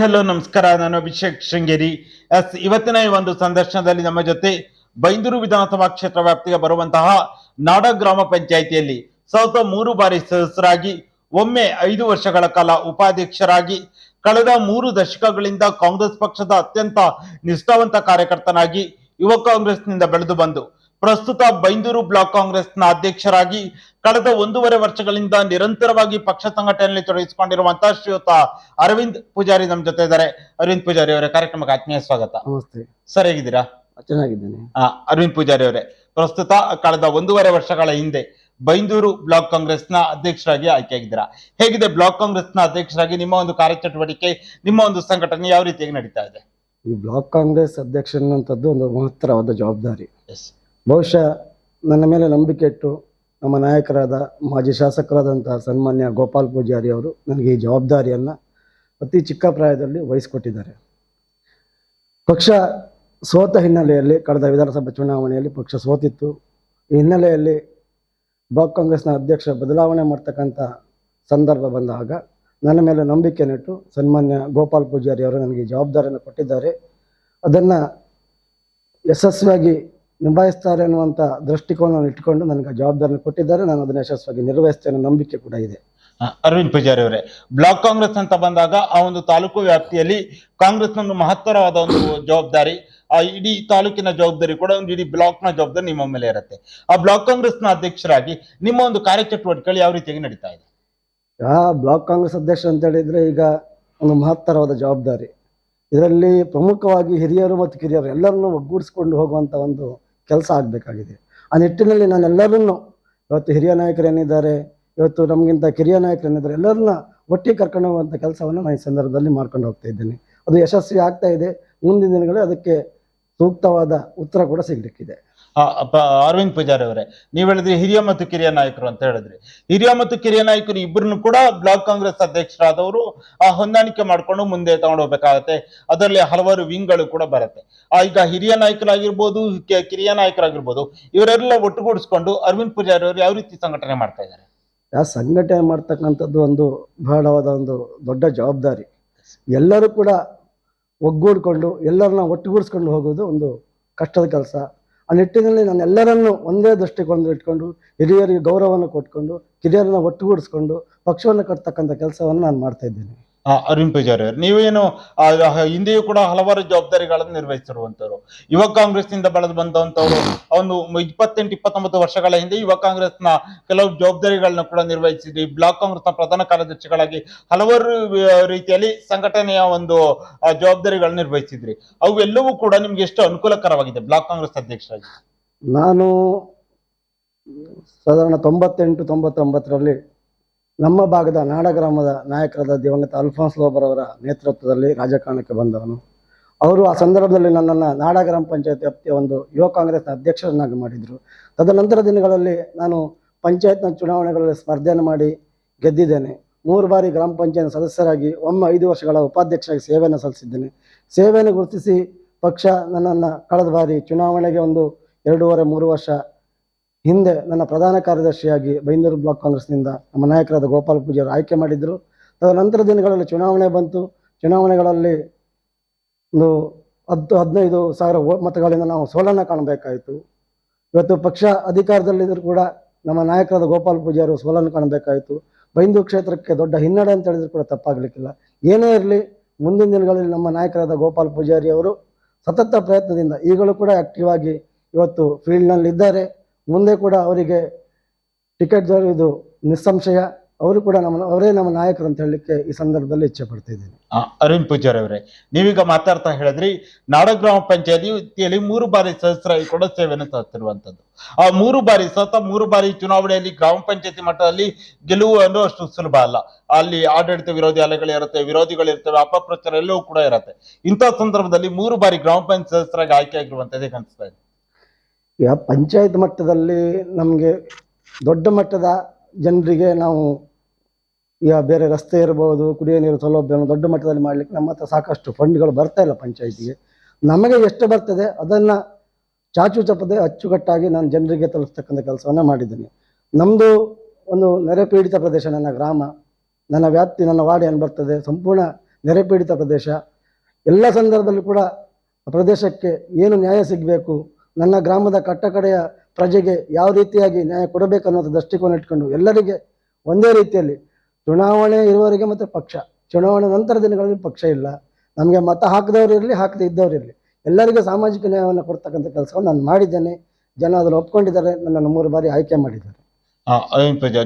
Hello, ನಮಸ್ಕಾರ. ನಾನು Abhishek Sringeri. S, ಇವತ್ತಿನ ಈ ಒಂದು ಸಂದರ್ಶನದಲ್ಲಿ ನಮ್ಮ ಜೊತೆ ಬೈಂದೂರು ವಿಧಾನಸಭಾ ಕ್ಷೇತ್ರ ವ್ಯಾಪ್ತಿಗೆ ಬರುವಂತಹ ನಾಡ ಗ್ರಾಮ ಪಂಚಾಯಿತಿಯಲ್ಲಿ ಸತತ ಮೂರು ಬಾರಿ ಸದಸ್ಯರಾಗಿ, ಒಮ್ಮೆ ಐದು ವರ್ಷಗಳ ಕಾಲ ಉಪಾಧ್ಯಕ್ಷರಾಗಿ, ಕಳೆದ ಮೂರು ದಶಕಗಳಿಂದ ಕಾಂಗ್ರೆಸ್ ಪಕ್ಷದ ಅತ್ಯಂತ ನಿಷ್ಠಾವಂತ ಕಾರ್ಯಕರ್ತನಾಗಿ ಯುವ ಕಾಂಗ್ರೆಸ್ನಿಂದ ಬೆಳೆದು ಬಂದು ಪ್ರಸ್ತುತ ಬೈಂದೂರು ಬ್ಲಾಕ್ ಕಾಂಗ್ರೆಸ್ನ ಅಧ್ಯಕ್ಷರಾಗಿ ಕಳೆದ ಒಂದೂವರೆ ವರ್ಷಗಳಿಂದ ನಿರಂತರವಾಗಿ ಪಕ್ಷ ಸಂಘಟನೆಯಲ್ಲಿ ತೊಡಗಿಸಿಕೊಂಡಿರುವಂತಹ ಶ್ರೀಯುತ ಅರವಿಂದ್ ಪೂಜಾರಿ ನಮ್ಮ ಜೊತೆ ಇದ್ದಾರೆ. ಅರವಿಂದ್ ಪೂಜಾರಿ ಅವರ ಕಾರ್ಯಕ್ರಮಕ್ಕೆ ಆತ್ಮೀಯ ಸ್ವಾಗತ. ನಮಸ್ತೆ. ಸರ್ ಹೇಗಿದ್ದೀರಾ ಚೆನ್ನಾಗಿದ್ದೀನಿ. ಆ, ಅರವಿಂದ್ ಪೂಜಾರಿ ಅವರೇ ಪ್ರಸ್ತುತ ಕಳೆದ ಒಂದೂವರೆ ವರ್ಷಗಳ ಹಿಂದೆ ಬೈಂದೂರು ಬ್ಲಾಕ್ ಕಾಂಗ್ರೆಸ್ನ ಅಧ್ಯಕ್ಷರಾಗಿ ಆಯ್ಕೆಯಾಗಿದ್ದೀರಾ? ಹೇಗಿದೆ ಬ್ಲಾಕ್ ಕಾಂಗ್ರೆಸ್ನ ಅಧ್ಯಕ್ಷರಾಗಿ ನಿಮ್ಮ ಒಂದು ಕಾರ್ಯಚಟುವಟಿಕೆ ನಿಮ್ಮ ಒಂದು ಸಂಘಟನೆ ಯಾವ ರೀತಿಯಾಗಿ ನಡೀತಾ ಇದೆ? ಈ ಬ್ಲಾಕ್ ಕಾಂಗ್ರೆಸ್ ಅಧ್ಯಕ್ಷ ಅನ್ನುವಂಥದ್ದು ಒಂದು ಮಹತ್ತರವಾದ ಜವಾಬ್ದಾರಿ. ಎಸ್. ಬಹುಶಃ ನನ್ನ ಮೇಲೆ ನಂಬಿಕೆ ಇಟ್ಟು ನಮ್ಮ ನಾಯಕರಾದ ಮಾಜಿ ಶಾಸಕರಾದಂತಹ ಸನ್ಮಾನ್ಯ ಗೋಪಾಲ್ ಪೂಜಾರಿ ಅವರು ನನಗೆ ಈ ಜವಾಬ್ದಾರಿಯನ್ನು ಅತಿ ಚಿಕ್ಕ ಪ್ರಾಯದಲ್ಲಿ ವಹಿಸಿಕೊಟ್ಟಿದ್ದಾರೆ. ಪಕ್ಷ ಸೋತ ಹಿನ್ನೆಲೆಯಲ್ಲಿ ಕಳೆದ ವಿಧಾನಸಭಾ ಚುನಾವಣೆಯಲ್ಲಿ ಪಕ್ಷ ಸೋತಿತ್ತು. ಈ ಹಿನ್ನೆಲೆಯಲ್ಲಿ ಬ್ಲಾಕ್ ಕಾಂಗ್ರೆಸ್ನ ಅಧ್ಯಕ್ಷ ಬದಲಾವಣೆ ಮಾಡ್ತಕ್ಕಂಥ ಸಂದರ್ಭ ಬಂದಾಗ ನನ್ನ ಮೇಲೆ ನಂಬಿಕೆ ನೆಟ್ಟು ಸನ್ಮಾನ್ಯ ಗೋಪಾಲ್ ಪೂಜಾರಿ ಅವರು ನನಗೆ ಜವಾಬ್ದಾರಿಯನ್ನು ಕೊಟ್ಟಿದ್ದಾರೆ. ಅದನ್ನು ಯಶಸ್ವಿಯಾಗಿ ನಿಭಾಯಿಸ್ತಾರೆ ಅನ್ನುವಂಥ ದೃಷ್ಟಿಕೋನವನ್ನು ಇಟ್ಕೊಂಡು ನನಗೆ ಜವಾಬ್ದಾರಿಯನ್ನು ಕೊಟ್ಟಿದ್ದಾರೆ. ನಾನು ಅದನ್ನು ಯಶಸ್ವಿಯಾಗಿ ನಿರ್ವಹಿಸ್ತೇನೆ ನಂಬಿಕೆ ಕೂಡ ಇದೆ. ಅರವಿಂದ್ ಪೂಜಾರಿ ಅವರೇ ಬ್ಲಾಕ್ ಕಾಂಗ್ರೆಸ್ ಅಂತ ಬಂದಾಗ ಆ ಒಂದು ತಾಲೂಕು ವ್ಯಾಪ್ತಿಯಲ್ಲಿ ಕಾಂಗ್ರೆಸ್ನ ಒಂದು ಮಹತ್ತರವಾದ ಒಂದು ಜವಾಬ್ದಾರಿ ಆ ಇಡೀ ತಾಲೂಕಿನ ಜವಾಬ್ದಾರಿ ಕೂಡ ಒಂದು ಇಡೀ ಬ್ಲಾಕ್ನ ನ ಜವಾಬ್ದಾರಿ ನಿಮ್ಮ ಮೇಲೆ ಇರುತ್ತೆ. ಆ ಬ್ಲಾಕ್ ಕಾಂಗ್ರೆಸ್ನ ಅಧ್ಯಕ್ಷರಾಗಿ ನಿಮ್ಮ ಒಂದು ಕಾರ್ಯಚಟುವಟಿಕೆಗಳು ಯಾವ ರೀತಿಯಾಗಿ ನಡೀತಾ ಇದೆ? ಆ ಬ್ಲಾಕ್ ಕಾಂಗ್ರೆಸ್ ಅಧ್ಯಕ್ಷ ಅಂತ ಹೇಳಿದ್ರೆ ಈಗ ಒಂದು ಮಹತ್ತರವಾದ ಜವಾಬ್ದಾರಿ. ಇದರಲ್ಲಿ ಪ್ರಮುಖವಾಗಿ ಹಿರಿಯರು ಮತ್ತು ಕಿರಿಯರು ಎಲ್ಲರನ್ನೂ ಒಗ್ಗೂಡಿಸ್ಕೊಂಡು ಹೋಗುವಂಥ ಒಂದು ಕೆಲಸ ಆಗಬೇಕಾಗಿದೆ. ಆ ನಿಟ್ಟಿನಲ್ಲಿ ನಾನೆಲ್ಲರನ್ನು ಇವತ್ತು ಹಿರಿಯ ನಾಯಕರೇನಿದ್ದಾರೆ, ಇವತ್ತು ನಮಗಿಂತ ಕಿರಿಯ ನಾಯಕರೇನಿದ್ದಾರೆ, ಎಲ್ಲರನ್ನ ಒಟ್ಟಿಗೆ ಕರ್ಕೊಂಡು ಹೋಗುವಂಥ ಕೆಲಸವನ್ನು ನಾನು ಈ ಸಂದರ್ಭದಲ್ಲಿ ಮಾಡ್ಕೊಂಡು ಹೋಗ್ತಾ ಇದ್ದೇನೆ. ಅದು ಯಶಸ್ವಿ ಆಗ್ತಾ ಇದೆ. ಮುಂದಿನ ದಿನಗಳಲ್ಲಿ ಅದಕ್ಕೆ ಸೂಕ್ತವಾದ ಉತ್ತರ ಕೂಡ ಸಿಗಲಿಕ್ಕಿದೆ. ಅರವಿಂದ್ ಪೂಜಾರಿ ಅವರೇ, ನೀವು ಹೇಳಿದ್ರಿ ಹಿರಿಯ ಮತ್ತು ಕಿರಿಯ ನಾಯಕರು ಅಂತ ಹೇಳಿದ್ರಿ. ಹಿರಿಯ ಮತ್ತು ಕಿರಿಯ ನಾಯಕರು ಇಬ್ಬರನ್ನು ಕೂಡ ಬ್ಲಾಕ್ ಕಾಂಗ್ರೆಸ್ ಅಧ್ಯಕ್ಷರಾದವರು ಆ ಹೊಂದಾಣಿಕೆ ಮಾಡ್ಕೊಂಡು ಮುಂದೆ ತಗೊಂಡು ಹೋಗ್ಬೇಕಾಗತ್ತೆ. ಅದರಲ್ಲಿ ಹಲವಾರು ವಿಂಗ್ಗಳು ಕೂಡ ಬರುತ್ತೆ. ಆ, ಈಗ ಹಿರಿಯ ನಾಯಕರಾಗಿರ್ಬೋದು ಕಿರಿಯ ನಾಯಕರಾಗಿರ್ಬೋದು, ಇವರೆಲ್ಲ ಒಟ್ಟುಗೂಡಿಸ್ಕೊಂಡು ಅರವಿಂದ್ ಪೂಜಾರಿ ಅವರು ಯಾವ ರೀತಿ ಸಂಘಟನೆ ಮಾಡ್ತಾ ಇದ್ದಾರೆ? ಆ ಸಂಘಟನೆ ಮಾಡ್ತಕ್ಕಂಥದ್ದು ಒಂದು ಬಹಳವಾದ ಒಂದು ದೊಡ್ಡ ಜವಾಬ್ದಾರಿ. ಎಲ್ಲರೂ ಕೂಡ ಒಗ್ಗೂಡಿಕೊಂಡು, ಎಲ್ಲರನ್ನ ಒಟ್ಟುಗೂಡಿಸ್ಕೊಂಡು ಹೋಗೋದು ಒಂದು ಕಷ್ಟದ ಕೆಲಸ. ಆ ನಿಟ್ಟಿನಲ್ಲಿ ನಾನು ಎಲ್ಲರನ್ನೂ ಒಂದೇ ದೃಷ್ಟಿಕೋನದಲ್ಲಿ ಇಟ್ಕೊಂಡು ಹಿರಿಯರಿಗೆ ಗೌರವವನ್ನು ಕೊಟ್ಕೊಂಡು ಕಿರಿಯರನ್ನ ಒಟ್ಟುಗೂಡಿಸ್ಕೊಂಡು ಪಕ್ಷವನ್ನು ಕಟ್ತಕ್ಕಂಥ ಕೆಲಸವನ್ನು ನಾನು ಮಾಡ್ತಾ ಇದ್ದೇನೆ. ಅರವಿಂದ್ ಪೂಜಾರಿ ನೀವೇನು ಹಿಂದೆಯೂ ಕೂಡ ಹಲವಾರು ಜವಾಬ್ದಾರಿಗಳನ್ನು ನಿರ್ವಹಿಸಿರುವಂತವ್ರು ಯುವ ಕಾಂಗ್ರೆಸ್ನಿಂದ ಬೆಳೆದು ಬಂದಂತವ್ರು ಒಂದು ಇಪ್ಪತ್ತೆಂಟು, ಇಪ್ಪತ್ತೊಂಬತ್ತು ವರ್ಷಗಳ ಹಿಂದೆ ಯುವ ಕಾಂಗ್ರೆಸ್ನ ಕೆಲವು ಜವಾಬ್ದಾರಿಗಳನ್ನ ಕೂಡ ನಿರ್ವಹಿಸಿದ್ವಿ. ಬ್ಲಾಕ್ ಕಾಂಗ್ರೆಸ್ನ ಪ್ರಧಾನ ಕಾರ್ಯದರ್ಶಿಗಳಾಗಿ ಹಲವಾರು ರೀತಿಯಲ್ಲಿ ಸಂಘಟನೆಯ ಒಂದು ಜವಾಬ್ದಾರಿಗಳನ್ನು ನಿರ್ವಹಿಸಿದ್ರಿ. ಅವೆಲ್ಲವೂ ಕೂಡ ನಿಮ್ಗೆ ಎಷ್ಟು ಅನುಕೂಲಕರವಾಗಿದೆ ಬ್ಲಾಕ್ ಕಾಂಗ್ರೆಸ್ ಅಧ್ಯಕ್ಷರಾಗಿ? ನಾನು ಸಾಧಾರಣ ತೊಂಬತ್ತೆಂಟು, ತೊಂಬತ್ತೊಂಬತ್ತರಲ್ಲಿ ನಮ್ಮ ಭಾಗದ ನಾಡ ಗ್ರಾಮದ ನಾಯಕರಾದ ದಿವಂಗತ ಅಲ್ಫಾನ್ಸ್ ಲೋಬರ್ ಅವರ ನೇತೃತ್ವದಲ್ಲಿ ರಾಜಕಾರಣಕ್ಕೆ ಬಂದವನು. ಅವರು ಆ ಸಂದರ್ಭದಲ್ಲಿ ನನ್ನನ್ನು ನಾಡ ಗ್ರಾಮ ಪಂಚಾಯತ್ ವ್ಯಾಪ್ತಿಯ ಒಂದು ಯುವ ಕಾಂಗ್ರೆಸ್ನ ಅಧ್ಯಕ್ಷರನ್ನಾಗಿ ಮಾಡಿದರು. ತದನಂತರ ದಿನಗಳಲ್ಲಿ ನಾನು ಪಂಚಾಯತ್ನ ಚುನಾವಣೆಗಳಲ್ಲಿ ಸ್ಪರ್ಧೆಯನ್ನು ಮಾಡಿ ಗೆದ್ದಿದ್ದೇನೆ. ಮೂರು ಬಾರಿ ಗ್ರಾಮ ಪಂಚಾಯತ್ ಸದಸ್ಯರಾಗಿ ಒಮ್ಮೆ ಐದು ವರ್ಷಗಳ ಉಪಾಧ್ಯಕ್ಷರಾಗಿ ಸೇವೆಯನ್ನು ಸಲ್ಲಿಸಿದ್ದೇನೆ. ಸೇವೆಯನ್ನು ಗುರುತಿಸಿ ಪಕ್ಷ ನನ್ನನ್ನು ಕಳೆದ ಬಾರಿ ಚುನಾವಣೆಗೆ ಒಂದು ಎರಡೂವರೆ ಮೂರು ವರ್ಷ ಹಿಂದೆ ನನ್ನ ಪ್ರಧಾನ ಕಾರ್ಯದರ್ಶಿಯಾಗಿ ಬೈಂದೂರು ಬ್ಲಾಕ್ ಕಾಂಗ್ರೆಸ್ನಿಂದ ನಮ್ಮ ನಾಯಕರಾದ ಗೋಪಾಲ್ ಪೂಜಾರಿ ಆಯ್ಕೆ ಮಾಡಿದ್ರು. ನಂತರ ದಿನಗಳಲ್ಲಿ ಚುನಾವಣೆ ಬಂತು. ಚುನಾವಣೆಗಳಲ್ಲಿ ಒಂದು ಹತ್ತು, ಹದಿನೈದು ಸಾವಿರ ಮತಗಳಿಂದ ನಾವು ಸೋಲನ್ನು ಕಾಣಬೇಕಾಯಿತು. ಇವತ್ತು ಪಕ್ಷ ಅಧಿಕಾರದಲ್ಲಿದ್ದರೂ ಕೂಡ ನಮ್ಮ ನಾಯಕರಾದ ಗೋಪಾಲ್ ಪೂಜಾರಿ ಸೋಲನ್ನು ಕಾಣಬೇಕಾಯಿತು. ಬೈಂದೂರು ಕ್ಷೇತ್ರಕ್ಕೆ ದೊಡ್ಡ ಹಿನ್ನಡೆ ಅಂತ ಹೇಳಿದ್ರು ಕೂಡ ತಪ್ಪಾಗಲಿಕ್ಕಿಲ್ಲ. ಏನೇ ಇರಲಿ, ಮುಂದಿನ ದಿನಗಳಲ್ಲಿ ನಮ್ಮ ನಾಯಕರಾದ ಗೋಪಾಲ್ ಪೂಜಾರಿ ಅವರು ಸತತ ಪ್ರಯತ್ನದಿಂದ ಈಗಲೂ ಕೂಡ ಆಕ್ಟಿವ್ ಆಗಿ ಇವತ್ತು ಫೀಲ್ಡ್ನಲ್ಲಿ ಇದ್ದಾರೆ ಮುಂದೆ ಕೂಡ ಅವರಿಗೆ ಟಿಕೆಟ್ ದೊರೆಯುವುದು ನಿಸ್ಸಂಶಯ. ಅವರು ಕೂಡ ನಮ್ಮ, ಅವರೇ ನಮ್ಮ ನಾಯಕರು ಅಂತ ಹೇಳಲಿಕ್ಕೆ ಈ ಸಂದರ್ಭದಲ್ಲಿ ಇಚ್ಛೆ ಪಡ್ತಾ ಅರುಣ್ ಪೂಜಾರಿ ಅವರೇ, ನೀವೀಗ ಮಾತಾಡ್ತಾ ಹೇಳಿದ್ರಿ, ನಾಡ ಗ್ರಾಮ ಪಂಚಾಯತಿಯಲ್ಲಿ ಮೂರು ಬಾರಿ ಸದಸ್ಯರಾಗಿ ಕೂಡ ಸೇವೆಯನ್ನು ಸಲ್ಲಿಸಿರುವಂತದ್ದು ಆ ಮೂರು ಬಾರಿ ಸತ ಮೂರು ಬಾರಿ ಚುನಾವಣೆಯಲ್ಲಿ ಗ್ರಾಮ ಪಂಚಾಯತಿ ಮಟ್ಟದಲ್ಲಿ ಗೆಲುವು ಅನ್ನೋ ಅಷ್ಟು ಸುಲಭ ಅಲ್ಲ. ಅಲ್ಲಿ ಆಡಳಿತ ವಿರೋಧಿ ಅಲೆಗಳು ಇರುತ್ತೆ, ವಿರೋಧಿಗಳು ಇರ್ತವೆ, ಅಪಪ್ರಚಾರ ಎಲ್ಲವೂ ಕೂಡ ಇರುತ್ತೆ. ಇಂಥ ಸಂದರ್ಭದಲ್ಲಿ ಮೂರು ಬಾರಿ ಗ್ರಾಮ ಪಂಚಾಯತ್ ಸದಸ್ಯರಾಗಿ ಆಯ್ಕೆ ಆಗಿರುವಂತದ್ದೇ ಕಾಣಿಸ್ತಾ ಇದೆ. ಈಗ ಪಂಚಾಯತ್ ಮಟ್ಟದಲ್ಲಿ ನಮಗೆ ದೊಡ್ಡ ಮಟ್ಟದ ಜನರಿಗೆ ನಾವು ಈಗ ಬೇರೆ ರಸ್ತೆ ಇರ್ಬೋದು, ಕುಡಿಯೋ ನೀರು ಸೌಲಭ್ಯವನ್ನು ದೊಡ್ಡ ಮಟ್ಟದಲ್ಲಿ ಮಾಡಲಿಕ್ಕೆ ನಮ್ಮ ಹತ್ರ ಸಾಕಷ್ಟು ಫಂಡ್ಗಳು ಬರ್ತಾ ಇಲ್ಲ ಪಂಚಾಯತಿಗೆ. ನಮಗೆ ಎಷ್ಟು ಬರ್ತದೆ ಅದನ್ನು ಚಾಚು ಚಪ್ಪದೆ ಅಚ್ಚುಕಟ್ಟಾಗಿ ನಾನು ಜನರಿಗೆ ತಲುಪಿಸ್ತಕ್ಕಂಥ ಕೆಲಸವನ್ನು ಮಾಡಿದ್ದೀನಿ. ನಮ್ಮದು ಒಂದು ನೆರೆ ಪೀಡಿತ ಪ್ರದೇಶ, ನನ್ನ ಗ್ರಾಮ, ನನ್ನ ವ್ಯಾಪ್ತಿ, ನನ್ನ ವಾರ್ಡ್ ಏನು ಬರ್ತದೆ, ಸಂಪೂರ್ಣ ನೆರೆಪೀಡಿತ ಪ್ರದೇಶ. ಎಲ್ಲ ಸಂದರ್ಭದಲ್ಲೂ ಕೂಡ ಪ್ರದೇಶಕ್ಕೆ ಏನು ನ್ಯಾಯ ಸಿಗಬೇಕು ನನ್ನ ಗ್ರಾಮದ ಕಟ್ಟಕಡೆಯ ಪ್ರಜೆಗೆ ಯಾವ ರೀತಿಯಾಗಿ ನ್ಯಾಯ ಕೊಡಬೇಕು ಅನ್ನೋದು ದೃಷ್ಟಿಕೋನ ಇಟ್ಕೊಂಡು ಎಲ್ಲರಿಗೆ ಒಂದೇ ರೀತಿಯಲ್ಲಿ ಚುನಾವಣೆ ಇರುವವರಿಗೆ ಮತ್ತು ಪಕ್ಷ. ಚುನಾವಣೆ ನಂತರ ದಿನಗಳಲ್ಲಿ ಪಕ್ಷ ಇಲ್ಲ. ನಮಗೆ ಮತ ಹಾಕಿದವರು ಇರಲಿ ಹಾಕದೇ ಇದ್ದವ್ರು ಇರಲಿ. ಎಲ್ಲರಿಗೂ ಸಾಮಾಜಿಕ ನ್ಯಾಯವನ್ನು ಕೊಡ್ತಕ್ಕಂಥ ಕೆಲಸವನ್ನು ನಾನು ಮಾಡಿದ್ದೇನೆ. ಜನ ಅದನ್ನು ಒಪ್ಕೊಂಡಿದ್ದಾರೆ. ನನ್ನನ್ನು ಮೂರು ಬಾರಿ ಆಯ್ಕೆ ಮಾಡಿದ್ದಾರೆ.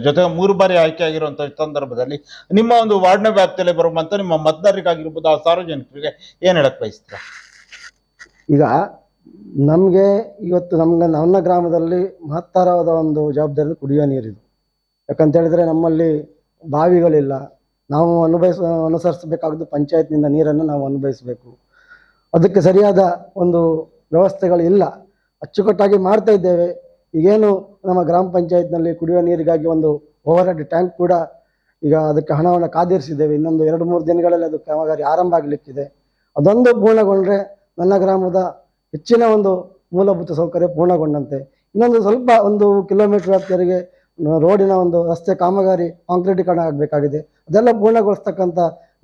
ಜೊತೆಗೆ ಮೂರು ಬಾರಿ ಆಯ್ಕೆ ಆಗಿರುವಂತಹ ಸಂದರ್ಭದಲ್ಲಿ ನಿಮ್ಮ ಒಂದು ವಾರ್ಡ್ನ ವ್ಯಾಪ್ತಿಯಲ್ಲಿ ಬರುವಂತ ನಿಮ್ಮ ಮತದಾರರಿಗಾಗಿರ್ಬೋದು ಆ ಸಾರ್ವಜನಿಕರಿಗೆ ಏನ್ ಹೇಳಕ್ ಬಯಸ್ತೀರಾ? ಈಗ ನಮಗೆ ಇವತ್ತು ನಮ್ಗೆ ನನ್ನ ಗ್ರಾಮದಲ್ಲಿ ಮಹತ್ತರವಾದ ಒಂದು ಜವಾಬ್ದಾರಿ ಕುಡಿಯುವ ನೀರಿದು. ಯಾಕಂತ ಹೇಳಿದ್ರೆ ನಮ್ಮಲ್ಲಿ ಬಾವಿಗಳಿಲ್ಲ. ನಾವು ಅನುಭವಿಸ ಅನುಸರಿಸಬೇಕಾದ್ದು ಪಂಚಾಯತ್ನಿಂದ ನೀರನ್ನು ನಾವು ಅನುಭವಿಸಬೇಕು. ಅದಕ್ಕೆ ಸರಿಯಾದ ಒಂದು ವ್ಯವಸ್ಥೆಗಳು ಇಲ್ಲ. ಅಚ್ಚುಕಟ್ಟಾಗಿ ಮಾಡ್ತಾ ಇದ್ದೇವೆ. ಈಗೇನು ನಮ್ಮ ಗ್ರಾಮ ಪಂಚಾಯತ್ನಲ್ಲಿ ಕುಡಿಯುವ ನೀರಿಗಾಗಿ ಒಂದು ಓವರ್ ಹೆಡ್ ಟ್ಯಾಂಕ್ ಕೂಡ ಈಗ ಅದಕ್ಕೆ ಹಣವನ್ನು ಕಾದಿರಿಸಿದ್ದೇವೆ. ಇನ್ನೊಂದು ಎರಡು ಮೂರು ದಿನಗಳಲ್ಲಿ ಅದು ಕಾಮಗಾರಿ ಆರಂಭ ಆಗಲಿಕ್ಕಿದೆ. ಅದೊಂದು ಪೂರ್ಣಗೊಂಡ್ರೆ ನನ್ನ ಗ್ರಾಮದ ಹೆಚ್ಚಿನ ಒಂದು ಮೂಲಭೂತ ಸೌಕರ್ಯ ಪೂರ್ಣಗೊಂಡಂತೆ. ಇನ್ನೊಂದು ಸ್ವಲ್ಪ ಒಂದು ಕಿಲೋಮೀಟರ್ ವ್ಯಾಪ್ತಿಯವರೆಗೆ ರೋಡಿನ ಒಂದು ರಸ್ತೆ ಕಾಮಗಾರಿ ಕಾಂಕ್ರೀಟೀಕರಣ ಆಗಬೇಕಾಗಿದೆ. ಅದೆಲ್ಲ ಪೂರ್ಣಗೊಳಿಸ್ತಕ್ಕಂಥ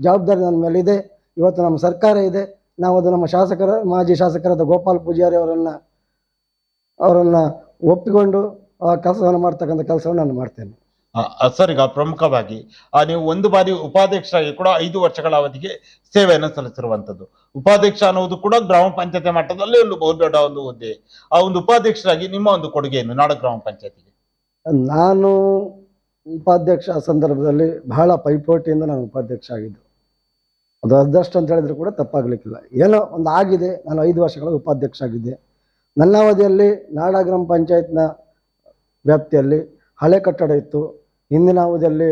ಜವಾಬ್ದಾರಿ ನನ್ನ ಮೇಲೆ ಇದೆ. ಇವತ್ತು ನಮ್ಮ ಸರ್ಕಾರ ಇದೆ. ನಾವು ಅದು ನಮ್ಮ ಶಾಸಕರ, ಮಾಜಿ ಶಾಸಕರಾದ ಗೋಪಾಲ್ ಪೂಜಾರಿ ಅವರನ್ನು ಅವರನ್ನು ಒಪ್ಪಿಕೊಂಡು ಆ ಕೆಲಸವನ್ನು ಮಾಡ್ತಕ್ಕಂಥ ಕೆಲಸವನ್ನು ನಾನು ಮಾಡ್ತೇನೆ. ಆ, ಪ್ರಮುಖವಾಗಿ ನೀವು ಒಂದು ಬಾರಿ ಉಪಾಧ್ಯಕ್ಷರಾಗಿ ಕೂಡ ಐದು ವರ್ಷಗಳ ಅವಧಿಗೆ ಸೇವೆಯನ್ನು ಸಲ್ಲಿಸಿರುವಂಥದ್ದು. ಉಪಾಧ್ಯಕ್ಷ ಅನ್ನೋದು ಕೂಡ ಗ್ರಾಮ ಪಂಚಾಯತಿ ಮಟ್ಟದಲ್ಲಿ ಒಂದು ಬಹು ದೊಡ್ಡ ಒಂದು ಹುದ್ದೆ. ಆ ಒಂದು ಉಪಾಧ್ಯಕ್ಷರಾಗಿ ನಿಮ್ಮ ಒಂದು ಕೊಡುಗೆಯನ್ನು ನಾಡ ಗ್ರಾಮ ಪಂಚಾಯತಿಗೆ. ನಾನು ಉಪಾಧ್ಯಕ್ಷ ಸಂದರ್ಭದಲ್ಲಿ ಬಹಳ ಪೈಪೋಟಿಯಿಂದ ನಾನು ಉಪಾಧ್ಯಕ್ಷ ಆಗಿದ್ದು. ಅದು ಅದಷ್ಟು ಅಂತ ಹೇಳಿದ್ರು ಕೂಡ ತಪ್ಪಾಗ್ಲಿಕ್ಕಿಲ್ಲ. ಏನೋ ಒಂದು ಆಗಿದೆ ನಾನು ಐದು ವರ್ಷಗಳ ಉಪಾಧ್ಯಕ್ಷ ಆಗಿದ್ದೆ. ನನ್ನ ಅವಧಿಯಲ್ಲಿ ನಾಡ ಗ್ರಾಮ ಪಂಚಾಯತ್ನ ವ್ಯಾಪ್ತಿಯಲ್ಲಿ ಹಳೆ ಕಟ್ಟಡ ಇತ್ತು. ಹಿಂದಿನ ಅವಧಿಯಲ್ಲಿ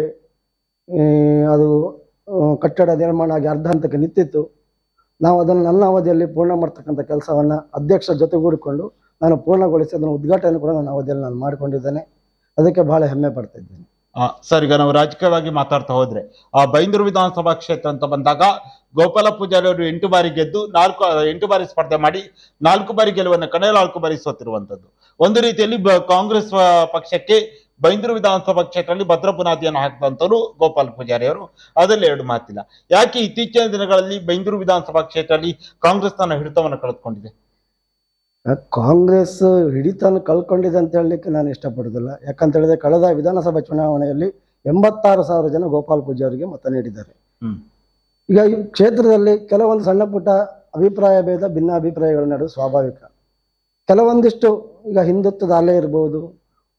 ಅದು ಕಟ್ಟಡ ನಿರ್ಮಾಣ ಆಗಿ ಅರ್ಧ ಹಂತಕ್ಕೆ ನಿಂತಿತ್ತು. ನಾವು ಅದನ್ನು ನನ್ನ ಅವಧಿಯಲ್ಲಿ ಪೂರ್ಣ ಮಾಡ್ತಕ್ಕಂಥ ಕೆಲಸವನ್ನು ಅಧ್ಯಕ್ಷರ ಜೊತೆಗೂಡಿಕೊಂಡು ನಾನು ಪೂರ್ಣಗೊಳಿಸಿ ಅದನ್ನು ಉದ್ಘಾಟನೆ ಕೂಡ ನನ್ನ ಅವಧಿಯಲ್ಲಿ ನಾನು ಮಾಡಿಕೊಂಡಿದ್ದೇನೆ. ಅದಕ್ಕೆ ಬಹಳ ಹೆಮ್ಮೆ ಪಡ್ತಾ ಇದ್ದೇನೆ. ಸರ್, ಈಗ ನಾವು ರಾಜಕೀಯವಾಗಿ ಮಾತಾಡ್ತಾ ಹೋದ್ರೆ, ಆ, ಬೈಂದೂರು ವಿಧಾನಸಭಾ ಕ್ಷೇತ್ರ ಅಂತ ಬಂದಾಗ ಗೋಪಾಲ ಪೂಜಾರಿ ಅವರು ಎಂಟು ಬಾರಿ ಗೆದ್ದು ನಾಲ್ಕು ಎಂಟು ಬಾರಿ ಸ್ಪರ್ಧೆ ಮಾಡಿ ನಾಲ್ಕು ಬಾರಿ ಗೆಲುವನ್ನು ಕಡೆ ನಾಲ್ಕು ಬಾರಿ ಸೋತಿರುವಂತದ್ದು ಒಂದು ರೀತಿಯಲ್ಲಿ ಕಾಂಗ್ರೆಸ್ ಪಕ್ಷಕ್ಕೆ ಬೈಂದೂರು ವಿಧಾನಸಭಾ ಕ್ಷೇತ್ರದಲ್ಲಿ ಭದ್ರ ಬುನಾದಿಯನ್ನು ಹಾಕಿದಂಥವ್ರು ಗೋಪಾಲ್ ಪೂಜಾರಿ ಅವರು. ಅದರಲ್ಲಿ ಎರಡು ಮಾತಿಲ್ಲ. ಯಾಕೆ ಇತ್ತೀಚಿನ ದಿನಗಳಲ್ಲಿ ಬೈಂದೂರು ವಿಧಾನಸಭಾ ಕ್ಷೇತ್ರದಲ್ಲಿ ಕಾಂಗ್ರೆಸ್ ತನ್ನ ಹಿಡಿತವನ್ನು ಕಳೆದುಕೊಂಡಿದೆ? ಕಾಂಗ್ರೆಸ್ ಹಿಡಿತನ ಕಳ್ಕೊಂಡಿದೆ ಅಂತ ಹೇಳಲಿಕ್ಕೆ ನಾನು ಇಷ್ಟಪಡೋದಿಲ್ಲ ಯಾಕಂತ ಹೇಳಿದ್ರೆ ಕಳೆದ ವಿಧಾನಸಭಾ ಚುನಾವಣೆಯಲ್ಲಿ ಎಂಬತ್ತಾರು ಸಾವಿರ ಜನ ಗೋಪಾಲ್ ಪೂಜಾರಿಗೆ ಮತ ನೀಡಿದ್ದಾರೆ. ಈಗ ಈ ಕ್ಷೇತ್ರದಲ್ಲಿ ಕೆಲವೊಂದು ಸಣ್ಣ ಪುಟ್ಟ ಅಭಿಪ್ರಾಯ ಭೇದ ಭಿನ್ನ ಅಭಿಪ್ರಾಯಗಳ ನಡುವೆ ಸ್ವಾಭಾವಿಕ. ಕೆಲವೊಂದಿಷ್ಟು ಈಗ ಹಿಂದುತ್ವದ ಅಲೆ ಇರ್ಬೋದು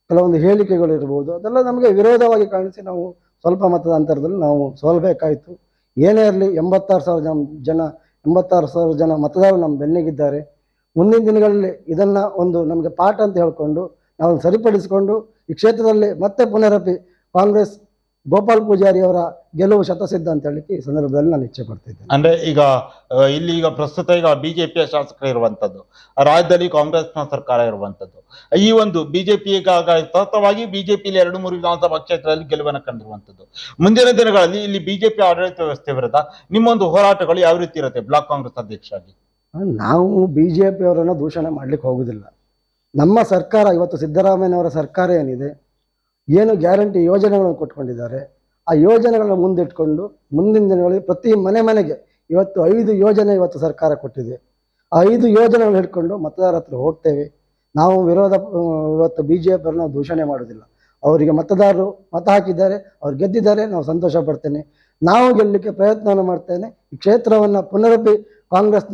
ಕೆಲವೊಂದು ಹೇಳಿಕೆಗಳು ಇರ್ಬೋದು, ಅದೆಲ್ಲ ನಮಗೆ ವಿರೋಧವಾಗಿ ಕಾಣಿಸಿ ನಾವು ಸ್ವಲ್ಪ ಮತದ ಅಂತರದಲ್ಲಿ ನಾವು ಸೋಲ್ಬೇಕಾಯಿತು. ಏನೇ ಇರಲಿ ಎಂಬತ್ತಾರು ಸಾವಿರ ಜನ ಜನ, ಎಂಬತ್ತಾರು ಸಾವಿರ ಜನ ಮತದಾರರು ನಮ್ಮ ಬೆನ್ನಿಗಿದ್ದಾರೆ. ಮುಂದಿನ ದಿನಗಳಲ್ಲಿ ಇದನ್ನು ಒಂದು ನಮಗೆ ಪಾಠ ಅಂತ ಹೇಳಿಕೊಂಡು ನಾವು ಸರಿಪಡಿಸಿಕೊಂಡು ಈ ಕ್ಷೇತ್ರದಲ್ಲಿ ಮತ್ತೆ ಪುನರಪಿ ಕಾಂಗ್ರೆಸ್ ಗೋಪಾಲ್ ಪೂಜಾರಿ ಅವರ ಗೆಲುವು ಶತಸಿದ್ಧ ಅಂತ ಹೇಳಿ ಈ ಸಂದರ್ಭದಲ್ಲಿ ನಾನು ಇಚ್ಛೆ ಪಡ್ತಿದ್ದೇನೆ ಅಂದ್ರೆ ಈಗ ಇಲ್ಲಿ ಈಗ ಪ್ರಸ್ತುತ ಈಗ ಬಿಜೆಪಿಯ ಶಾಸಕರು ಇರುವಂತದ್ದು ರಾಜ್ಯದಲ್ಲಿ ಕಾಂಗ್ರೆಸ್ನ ಸರ್ಕಾರ ಇರುವಂತದ್ದು. ಈ ಒಂದು ಬಿಜೆಪಿ ಸತತವಾಗಿ ಬಿಜೆಪಿಯಲ್ಲಿ ಎರಡು ಮೂರು ವಿಧಾನಸಭಾ ಕ್ಷೇತ್ರದಲ್ಲಿ ಗೆಲುವನ್ನು ಕಂಡಿರುವಂತದ್ದು. ಮುಂದಿನ ದಿನಗಳಲ್ಲಿ ಇಲ್ಲಿ ಬಿಜೆಪಿ ಆಡಳಿತ ವ್ಯವಸ್ಥೆ ವಿರುದ್ಧ ನಿಮ್ಮೊಂದು ಹೋರಾಟಗಳು ಯಾವ ರೀತಿ ಇರುತ್ತೆ ಬ್ಲಾಕ್ ಕಾಂಗ್ರೆಸ್ ಅಧ್ಯಕ್ಷರಾಗಿ? ನಾವು ಬಿ ಜೆ ಪಿಯವರನ್ನು ದೂಷಣೆ ಮಾಡ್ಲಿಕ್ಕೆ ಹೋಗುದಿಲ್ಲ. ನಮ್ಮ ಸರ್ಕಾರ ಇವತ್ತು ಸಿದ್ದರಾಮಯ್ಯನವರ ಸರ್ಕಾರ ಏನಿದೆ ಏನು ಗ್ಯಾರಂಟಿ ಯೋಜನೆಗಳನ್ನು ಕೊಟ್ಕೊಂಡಿದ್ದಾರೆ, ಆ ಯೋಜನೆಗಳನ್ನು ಮುಂದಿಟ್ಕೊಂಡು ಮುಂದಿನ ದಿನಗಳಲ್ಲಿ ಪ್ರತಿ ಮನೆ ಮನೆಗೆ ಇವತ್ತು ಐದು ಯೋಜನೆ ಇವತ್ತು ಸರ್ಕಾರ ಕೊಟ್ಟಿದೆ. ಆ ಐದು ಯೋಜನೆಗಳು ಹಿಡ್ಕೊಂಡು ಮತದಾರ ಹತ್ರ ಹೋಗ್ತೇವೆ. ನಾವು ವಿರೋಧ, ಇವತ್ತು ಬಿ ಜೆ ಪಿಯವ್ರನ್ನ ದೂಷಣೆ ಮಾಡೋದಿಲ್ಲ ಅವರಿಗೆ ಮತದಾರರು ಮತ ಹಾಕಿದ್ದಾರೆ, ಅವ್ರು ಗೆದ್ದಿದ್ದಾರೆ, ನಾವು ಸಂತೋಷ ಪಡ್ತೇನೆ. ನಾವು ಗೆಲ್ಲಲಿಕ್ಕೆ ಪ್ರಯತ್ನವನ್ನು ಮಾಡ್ತೇನೆ. ಈ ಕ್ಷೇತ್ರವನ್ನು ಪುನರಪಿ ಕಾಂಗ್ರೆಸ್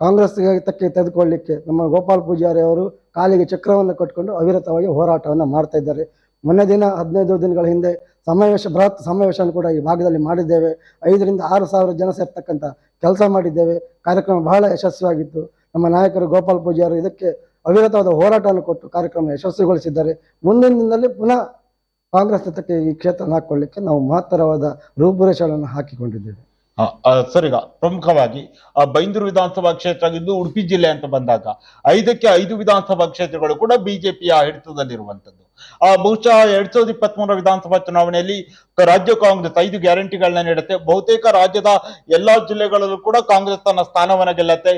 ಕಾಂಗ್ರೆಸ್ಗೆ ತಕ್ಕೆ ತೆಗೆದುಕೊಳ್ಳಿಕ್ಕೆ ನಮ್ಮ ಗೋಪಾಲ್ ಪೂಜಾರಿ ಅವರು ಕಾಲಿಗೆ ಚಕ್ರವನ್ನು ಕಟ್ಕೊಂಡು ಅವಿರತವಾಗಿ ಹೋರಾಟವನ್ನು ಮಾಡ್ತಾ ಇದ್ದಾರೆ. ಮೊನ್ನೆ ದಿನ ಹದಿನೈದು ದಿನಗಳ ಹಿಂದೆ ಸಮಾವೇಶ, ಬೃಹತ್ ಸಮಾವೇಶವನ್ನು ಕೂಡ ಈ ಭಾಗದಲ್ಲಿ ಮಾಡಿದ್ದೇವೆ. ಐದರಿಂದ ಆರು ಸಾವಿರ ಜನ ಸೇರ್ತಕ್ಕಂಥ ಕೆಲಸ ಮಾಡಿದ್ದೇವೆ. ಕಾರ್ಯಕ್ರಮ ಬಹಳ ಯಶಸ್ವಿಯಾಗಿತ್ತು. ನಮ್ಮ ನಾಯಕರು ಗೋಪಾಲ್ ಪೂಜಾರಿ ಇದಕ್ಕೆ ಅವಿರತವಾದ ಹೋರಾಟವನ್ನು ಕೊಟ್ಟು ಕಾರ್ಯಕ್ರಮ ಯಶಸ್ವಿಗೊಳಿಸಿದ್ದಾರೆ. ಮುಂದಿನ ದಿನದಲ್ಲಿ ಪುನಃ ಕಾಂಗ್ರೆಸ್ ಜೊತೆಗೆ ಈ ಕ್ಷೇತ್ರ ಹಾಕೊಳ್ಳಿಕ್ಕೆ ನಾವು ಮಹತ್ತರವಾದ ರೂಪುರೇಷಗಳನ್ನು ಹಾಕಿಕೊಂಡಿದ್ದೇವೆ. ಸರ್ ಪ್ರಮುಖವಾಗಿ ಬೈಂದೂರು ವಿಧಾನಸಭಾ ಕ್ಷೇತ್ರ ಆಗಿದ್ದು ಉಡುಪಿ ಜಿಲ್ಲೆ ಅಂತ ಬಂದಾಗ, ಐದಕ್ಕೆ ಐದು ವಿಧಾನಸಭಾ ಕ್ಷೇತ್ರಗಳು ಕೂಡ ಬಿಜೆಪಿಯ ಆ, ಬಹುಶಃ ಎರಡ್ ಸಾವಿರದ ಇಪ್ಪತ್ತ್ ಮೂರರ ವಿಧಾನಸಭಾ ಚುನಾವಣೆಯಲ್ಲಿ ರಾಜ್ಯ ಕಾಂಗ್ರೆಸ್ ಐದು ಗ್ಯಾರಂಟಿಗಳನ್ನ ನೀಡುತ್ತೆ. ಬಹುತೇಕ ರಾಜ್ಯದ ಎಲ್ಲಾ ಜಿಲ್ಲೆಗಳಲ್ಲೂ ಕೂಡ ಕಾಂಗ್ರೆಸ್ ತನ್ನ ಸ್ಥಾನವನ್ನ ಗೆಲ್ಲತ್ತೆ.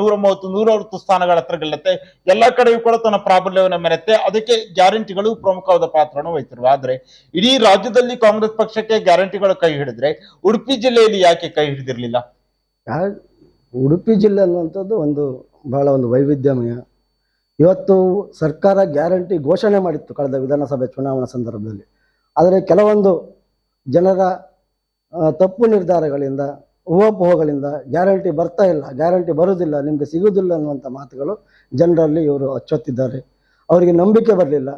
ನೂರ ಮೂವತ್ತು ನೂರ ಅರವತ್ತು ಸ್ಥಾನಗಳ ಹತ್ರ ಗೆಲ್ಲತ್ತೆ. ಎಲ್ಲಾ ಕಡೆಯೂ ಕೂಡ ತನ್ನ ಪ್ರಾಬಲ್ಯವನ್ನು ಮೆರೆತ್ತೆ ಅದಕ್ಕೆ ಗ್ಯಾರಂಟಿಗಳು ಪ್ರಮುಖವಾದ ಪಾತ್ರವನ್ನು ವಹಿಸಿರುವ. ಆದ್ರೆ ಇಡೀ ರಾಜ್ಯದಲ್ಲಿ ಕಾಂಗ್ರೆಸ್ ಪಕ್ಷಕ್ಕೆ ಗ್ಯಾರಂಟಿಗಳು ಕೈ ಹಿಡಿದ್ರೆ ಉಡುಪಿ ಜಿಲ್ಲೆಯಲ್ಲಿ ಯಾಕೆ ಕೈ ಹಿಡಿದಿರ್ಲಿಲ್ಲ? ಉಡುಪಿ ಜಿಲ್ಲೆ ಅನ್ನುವಂಥದ್ದು ಒಂದು ಬಹಳ ಒಂದು ವೈವಿಧ್ಯಮಯ. ಇವತ್ತು ಸರ್ಕಾರ ಗ್ಯಾರಂಟಿ ಘೋಷಣೆ ಮಾಡಿತ್ತು ಕಳೆದ ವಿಧಾನಸಭೆ ಚುನಾವಣಾ ಸಂದರ್ಭದಲ್ಲಿ. ಆದರೆ ಕೆಲವೊಂದು ಜನರ ತಪ್ಪು ನಿರ್ಧಾರಗಳಿಂದ ಊಹಾಪೋಹಗಳಿಂದ ಗ್ಯಾರಂಟಿ ಬರ್ತಾ ಇಲ್ಲ, ಗ್ಯಾರಂಟಿ ಬರುವುದಿಲ್ಲ ನಿಮಗೆ ಸಿಗುವುದಿಲ್ಲ ಅನ್ನುವಂಥ ಮಾತುಗಳು ಜನರಲ್ಲಿ ಇವರು ಅಚ್ಚೊತ್ತಿದ್ದಾರೆ ಅವರಿಗೆ ನಂಬಿಕೆ ಬರಲಿಲ್ಲ.